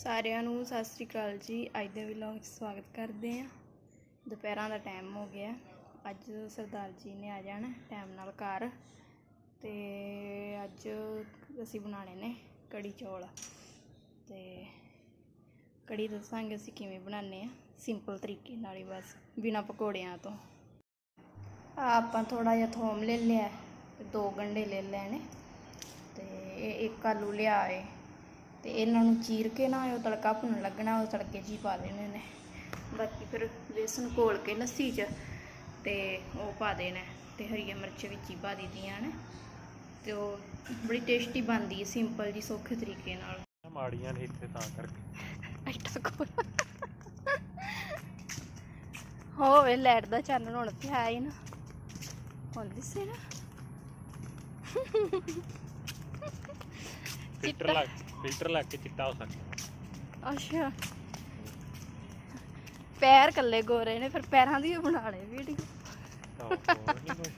ਸਾਰਿਆਂ ਨੂੰ ਸਤਿ ਸ੍ਰੀ ਅਕਾਲ ਜੀ। ਅੱਜ ਦੇ ਵਲੌਗ 'ਚ ਸਵਾਗਤ ਕਰਦੇ ਆ ਦੁਪਹਿਰਾਂ ਦਾ ਟਾਈਮ ਹੋ ਗਿਆ। ਅੱਜ ਸਰਦਾਰ ਜੀ ਨੇ ਆ ਜਾਣਾ ਟਾਈਮ ਨਾਲ ਘਰ ਤੇ ਅੱਜ ਅਸੀਂ ਬਣਾਉਣੇ ਨੇ ਕੜੀ ਚੌਲ। ਤੇ ਕੜੀ ਦੱਸਾਂਗੇ ਅਸੀਂ ਕਿਵੇਂ ਬਣਾਉਂਦੇ ਆ ਸਿੰਪਲ ਤਰੀਕੇ ਨਾਲ ਹੀ ਬਸ, ਬਿਨਾ ਪਕੌੜਿਆਂ ਤੋਂ। ਆਹ ਆਪਾਂ ਥੋੜਾ ਜਿਹਾ ਥੋਮ ਲੈ ਲਿਆ। ਦੋ ਗੰਢੇ ਲੈ ਲੈਣੇ। ਤੇ ਇਹ ਇੱਕ ਆਲੂ ਲਿਆ ਏ। ਤੇ ਇਹਨਾਂ ਨੂੰ ਚੀਰ ਕੇ ਨਾ ਉਹ ਤੜਕਾ ਭੁੰਨ ਲੱਗਣਾ ਉਹ ਤੜਕੇ 'ਚ ਹੀ ਪਾ ਦੇਣੇ ਨੇ। ਬਾਕੀ ਫਿਰ ਬੇਸਨ ਘੋਲ ਕੇ ਲੱਸੀ 'ਚ ਤੇ ਉਹ ਪਾ ਦੇਣਾ ਤੇ ਹਰੀਆਂ ਮਿਰਚ ਵਿੱਚ ਹੀ ਪਾ ਦਿੱਤੀਆਂ ਨੇ। ਤੇ ਉਹ ਬੜੀ ਟੇਸਟੀ ਬਣਦੀ ਹੈ ਸਿੰਪਲ ਜੀ ਸੌਖੇ ਤਰੀਕੇ ਨਾਲ। ਮਾੜੀਆਂ ਨੇ ਇੱਥੇ ਤਾਂ ਕਰਕੇ। ਅੱਟਾ ਕੋਲ ਹੋਵੇ ਲਾਈਟ ਦਾ ਚਾਨਣ ਹੁਣ ਤੇ ਆਇਆ ਹੀ ਨਾ। ਹੁਣ ਦਿਸੇ ਨਾ। ਫਿਲਟਰ ਲੱਗ ਫਿਲਟਰ ਲੱਗ ਕੇ ਚਿੱਟਾ ਹੋ ਸਕਦਾ। ਅੱਛਾ। ਪੈਰ ਕੱਲੇ ਗੋਰੇ ਨੇ ਫਿਰ ਪੈਰਾਂ ਦੀ ਬਣਾ ਲੈ ਵੀਡੀਓ। ਤਾਂ ਹੋਰ ਨਹੀਂ ਕੋਈ